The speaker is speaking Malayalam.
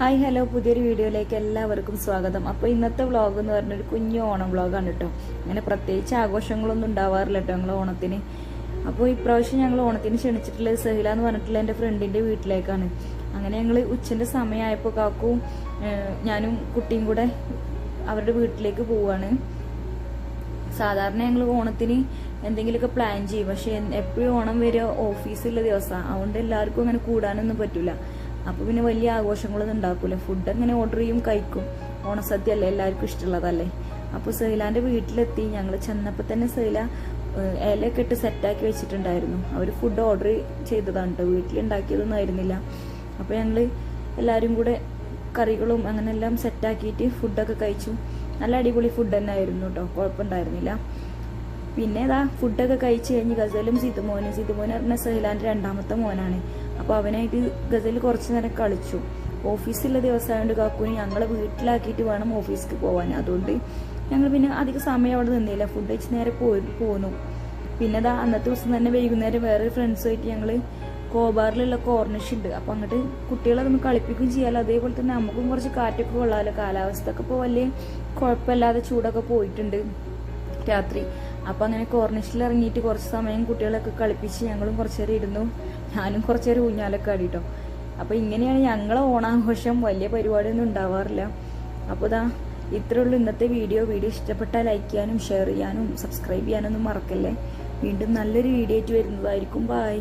ഹായ് ഹലോ പുതിയൊരു വീഡിയോയിലേക്ക് എല്ലാവർക്കും സ്വാഗതം. അപ്പോൾ ഇന്നത്തെ വ്ളോഗ് എന്ന് പറഞ്ഞൊരു കുഞ്ഞു ഓണം വ്ളോഗാണ് കേട്ടോ അങ്ങനെ പ്രത്യേകിച്ച് ആഘോഷങ്ങളൊന്നും ഉണ്ടാവാറില്ല കേട്ടോ ഞങ്ങൾ ഓണത്തിന്. അപ്പോൾ ഇപ്രാവശ്യം ഞങ്ങൾ ഓണത്തിന് ക്ഷണിച്ചിട്ടുള്ളത് സഹില എന്ന് പറഞ്ഞിട്ടുള്ള എന്റെ ഫ്രണ്ടിന്റെ വീട്ടിലേക്കാണ്. അങ്ങനെ ഞങ്ങൾ ഉച്ചന്റെ സമയമായപ്പോൾ കാക്കും ഞാനും കുട്ടിയും കൂടെ അവരുടെ വീട്ടിലേക്ക് പോവാണ്. സാധാരണ ഞങ്ങൾ ഓണത്തിന് എന്തെങ്കിലുമൊക്കെ പ്ലാൻ ചെയ്യും. പക്ഷെ എപ്പോഴും ഓണം വരെ ഓഫീസുള്ള ദിവസമാണ് അതുകൊണ്ട് എല്ലാവർക്കും അങ്ങനെ കൂടാനൊന്നും പറ്റില്ല അപ്പോൾ പിന്നെ വലിയ ആഘോഷങ്ങളൊന്നും ഉണ്ടാക്കൂല. ഫുഡ് അങ്ങനെ ഓർഡർ ചെയ്യും കഴിക്കും. ഓണസദ്യ അല്ലേ എല്ലാവർക്കും ഇഷ്ടമുള്ളതല്ലേ? അപ്പോൾ സൈലാന്റെ വീട്ടിലെത്തി. ഞങ്ങൾ ചെന്നപ്പോൾ തന്നെ സൈല ഇലയൊക്കെ ഇട്ട് സെറ്റാക്കി വെച്ചിട്ടുണ്ടായിരുന്നു. അവർ ഫുഡ് ഓർഡർ ചെയ്തതാണ് കേട്ടോ വീട്ടിലുണ്ടാക്കിയതൊന്നും ആയിരുന്നില്ല. അപ്പോൾ ഞങ്ങൾ എല്ലാരും കൂടെ കറികളും അങ്ങനെ എല്ലാം സെറ്റാക്കിയിട്ട് ഫുഡൊക്കെ കഴിച്ചു. നല്ല അടിപൊളി ഫുഡ് തന്നെ ആയിരുന്നു കേട്ടോ കുഴപ്പമുണ്ടായിരുന്നില്ല പിന്നെ ഇതാ ഫുഡൊക്കെ കഴിച്ച് കഴിഞ്ഞ് ഗസലും സിതുമോനും. സിതുമോൻ പറഞ്ഞ സഹിലാന്റെ രണ്ടാമത്തെ മോനാണ്. അപ്പോൾ അവനായിട്ട് ഗസൽ കുറച്ച് നേരം കളിച്ചു. ഓഫീസിലുള്ള ദിവസമായതുകൊണ്ട് കാക്കുവിന് ഞങ്ങളെ വീട്ടിലാക്കിയിട്ട് വേണം ഓഫീസിക്ക് പോകാൻ അതുകൊണ്ട് ഞങ്ങൾ പിന്നെ അധികം സമയം അവിടെ നിന്നില്ല. ഫുഡ് കഴിച്ച് നേരെ പോയി പോന്നു. പിന്നെ അതാ അന്നത്തെ ദിവസം തന്നെ വൈകുന്നേരം വേറെ ഫ്രണ്ട്സുമായിട്ട് ഞങ്ങൾ കോബാറിലുള്ള കോർണിഷ് ഉണ്ട് അപ്പോൾ അങ്ങോട്ട് കുട്ടികളൊക്കെ ഒന്ന് കളിപ്പിക്കുകയും ചെയ്യാമല്ലോ അതേപോലെ തന്നെ നമുക്കും കുറച്ച് കാറ്റൊക്കെ കൊള്ളാമല്ലോ കാലാവസ്ഥ ഒക്കെ ഇപ്പോൾ വലിയ കുഴപ്പമില്ലാതെ ചൂടൊക്കെ പോയിട്ടുണ്ട് രാത്രി. അപ്പം അങ്ങനെ കോർണിഷിൽ ഇറങ്ങിയിട്ട് കുറച്ച് സമയം കുട്ടികളൊക്കെ കളിപ്പിച്ച് ഞങ്ങളും കുറച്ച് നേരം ഇരുന്നു. ഞാനും കുറച്ച് നേരം ഊഞ്ഞാലൊക്കെ അപ്പോൾ ഇങ്ങനെയാണ് ഞങ്ങളെ ഓണാഘോഷം. വലിയ പരിപാടിയൊന്നും ഉണ്ടാവാറില്ല. അപ്പോൾ ഇതാ ഇത്രേ ഉള്ളൂ ഇന്നത്തെ വീഡിയോ. വീഡിയോ ഇഷ്ടപ്പെട്ടാൽ ലൈക്ക് ചെയ്യാനും ഷെയർ ചെയ്യാനും സബ്സ്ക്രൈബ് ചെയ്യാനൊന്നും മറക്കല്ലേ. വീണ്ടും നല്ലൊരു വീഡിയോ ആയിട്ട് വരുന്നതായിരിക്കും. ബായ്